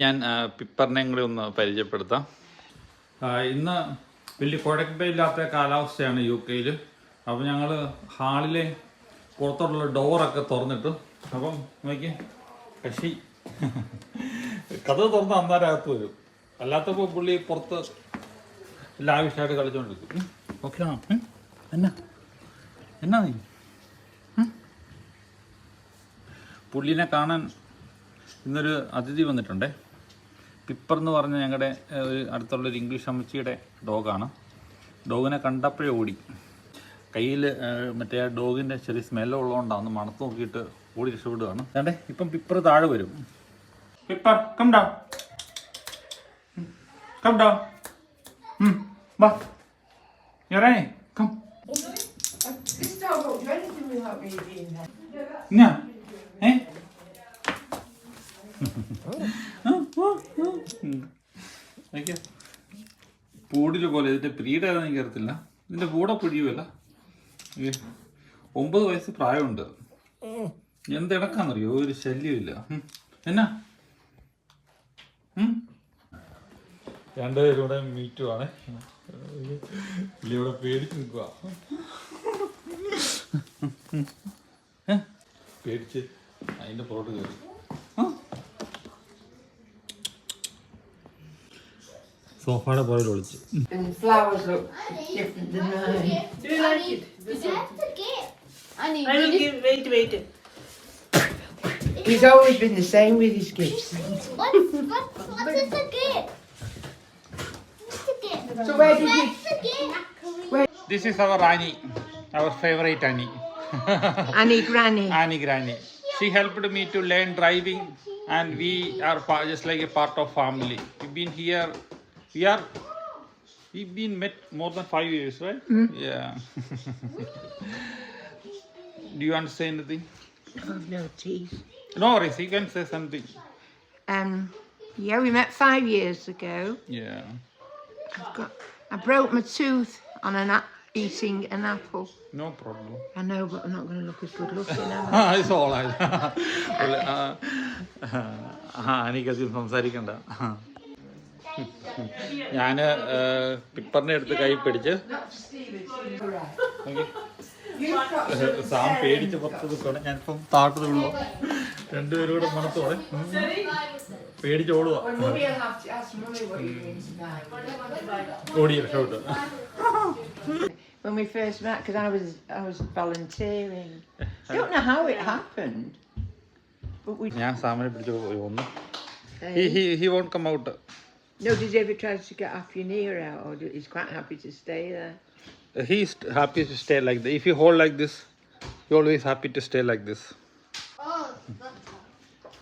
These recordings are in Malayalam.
ഞാൻ പിപ്പറിനെ കൂടി ഒന്ന് പരിചയപ്പെടുത്താം. ആ, ഇന്ന് വലിയ കുഴപ്പമില്ലാത്ത കാലാവസ്ഥയാണ് യു കെയിൽ അപ്പോൾ ഞങ്ങൾ ഹാളിലെ പുറത്തോട്ടുള്ള ഡോറൊക്കെ തുറന്നിട്ടു. അപ്പം നോക്കി കശി. കഥ തുറന്ന് അന്നേരകത്ത് വരും. അല്ലാത്തപ്പോൾ പുള്ളി പുറത്ത് ലാവിഷായിട്ട് കളിച്ചുകൊണ്ടിരിക്കും ഓക്കെ ഉം? എന്നാ? എന്നാ നീ? പുള്ളിനെ കാണാൻ ഇന്നൊരു അതിഥി വന്നിട്ടുണ്ടേ. പിപ്പർ എന്ന് പറഞ്ഞ ഞങ്ങളുടെ ഒരു അടുത്തുള്ള ഒരു ഇംഗ്ലീഷ് അമ്മച്ചിയുടെ ഡോഗാണ്. ഡോഗിനെ കണ്ടപ്പോഴേ ഓടി. കയ്യിൽ മറ്റേ ആ ഡോഗിന്റെ ചെറിയ സ്മെല്ലുള്ളതുകൊണ്ടാണ് ഒന്ന് മണത്ത് നോക്കിയിട്ട് ഓടി രക്ഷപ്പെടുകയാണ് അതെ ഇപ്പം പിപ്പർ താഴെ വരും. Piper come down come down വാ. കം This പോലെ ഇതിന്റെ ബ്രീഡ് ഏതാണെന്ന് എനിക്ക് അറിയത്തില്ല. ഇതിന്റെ കൂടെ പിടിയുമല്ല. ഒമ്പത് വയസ്സ് പ്രായമുണ്ട്. എന്ത് ഇടക്കാന്നറിയോ? ഒരു ശല്യമില്ല. എന്നാ? രണ്ടുപേരും കൂടെ മീറ്റുമാണ് ഇവിടെ പേടിച്ച് നിൽക്കുക പേടിച്ച് അതിന്റെ പുറത്ത് കയറി. give. Wait, wait. He's always been the same with his gifts. what, what, what is a gift? What's a gift? So where did you? What's a gift? This is our Annie our favourite Annie Annie Granny. Annie granny she helped me to learn driving and we are just like a part of family we Been here we are we been met more than five years right yeah do you want say anything Oh no, teeth. No worries you can say something Um, yeah, we met five years ago. Yeah I've got. I broke my tooth on an a- eating an apple. No problem I know, but I'm not going to look as good looking, am I? ആ it's all right. ആ എനിക്കധികം സംസാരിക്കണ്ട ഞാൻ പിപ്പറിനെ എടുത്ത് കൈ പിടിച്ച് സാം പേടിച്ച് പുറത്ത് നിൽക്കണം ഞാനിപ്പം താട്ട് ഉള്ളു രണ്ടുപേരും കൂടെ മണത്തോടെ പേടിച്ച് ഓടുക Mummy will have to ask Mummy what you're doing tonight. ഓടി രക്ഷപ്പെട്ടു When we first met, because I was I was volunteering. I don't know how it happened, but we. ഞാൻ സാമിനെ he he he won't come he He won't come out no, did you ever try to get half your knee out, or did, he's quite happy to stay there? He's happy to stay like this. If you hold like this, you're always happy to stay like this. Oh, that's hard.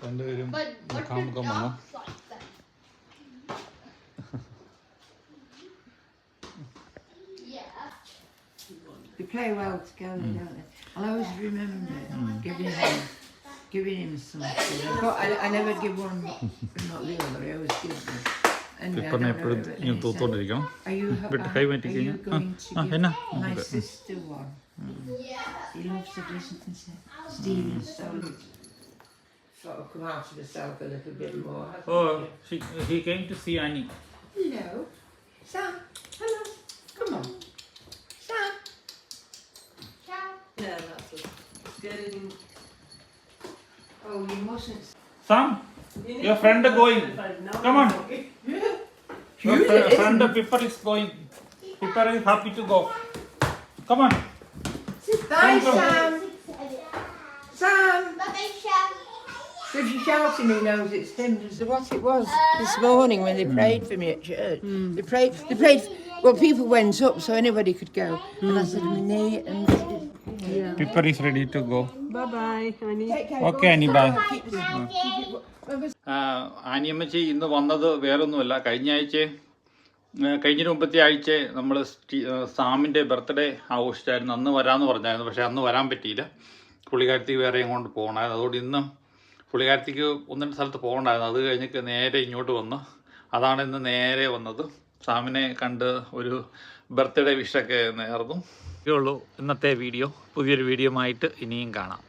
രണ്ടുപേരും But what മുഖാ your മുഖം വന്നു dog's like that? Yeah. They play well together, don't they? I'll always remember giving him, giving him something. I, got, I, I never give one, not the other. I always give them. எப்பவுமே எப்படி நீங்கள் தோத்தோடு இருக்கோம் பட் கை little bit என்ன Oh, she, he came to see Annie. Sam, hello. Come on. Sam. Sam. Good. Oh, you mustn't. Sam. Your friend going. Come on. Your friend, friend paper is going. Paper is happy to go. Come on. Bye, Sam. Sam. So she shout to me, knows it's him. This what it was this morning when they hmm. prayed for me at church. They hmm. prayed. They prayed. Well, people went up so anybody could go, and I said, my knee and. Piper is ready to go. Bye. Bye, honey. Bye Keep this- ആനിയമ്മച്ചി ഇന്ന് വന്നത് വേറൊന്നുമല്ല. കഴിഞ്ഞ ആഴ്ച കഴിഞ്ഞ മുമ്പത്തെ ആഴ്ച നമ്മൾ സാമിന്റെ ബർത്ത്ഡേ ആഘോഷിച്ചായിരുന്നു. അന്ന് വരാമെന്ന് പറഞ്ഞായിരുന്നു പക്ഷേ അന്ന് വരാൻ പറ്റിയില്ല. പുള്ളിക്കാരത്തി വേറെ കൊണ്ട് പോകണമായിരുന്നു. അതുകൊണ്ട് ഇന്നും പുള്ളിക്കാരത്തിക്ക് ഒന്നിന്റെ സ്ഥലത്ത് പോകണ്ടായിരുന്നു. അത് കഴിഞ്ഞ് നേരെ ഇങ്ങോട്ട് വന്ന്. അതാണ് ഇന്ന് നേരെ വന്നത്. സാമിനെ കണ്ട് ഒരു ബർത്ത്ഡേ വിഷൊക്കെ നേർന്നു. ഇതേ ഉള്ളൂ ഇന്നത്തെ വീഡിയോ. പുതിയൊരു വീഡിയോ ആയിട്ട് ഇനിയും കാണാം.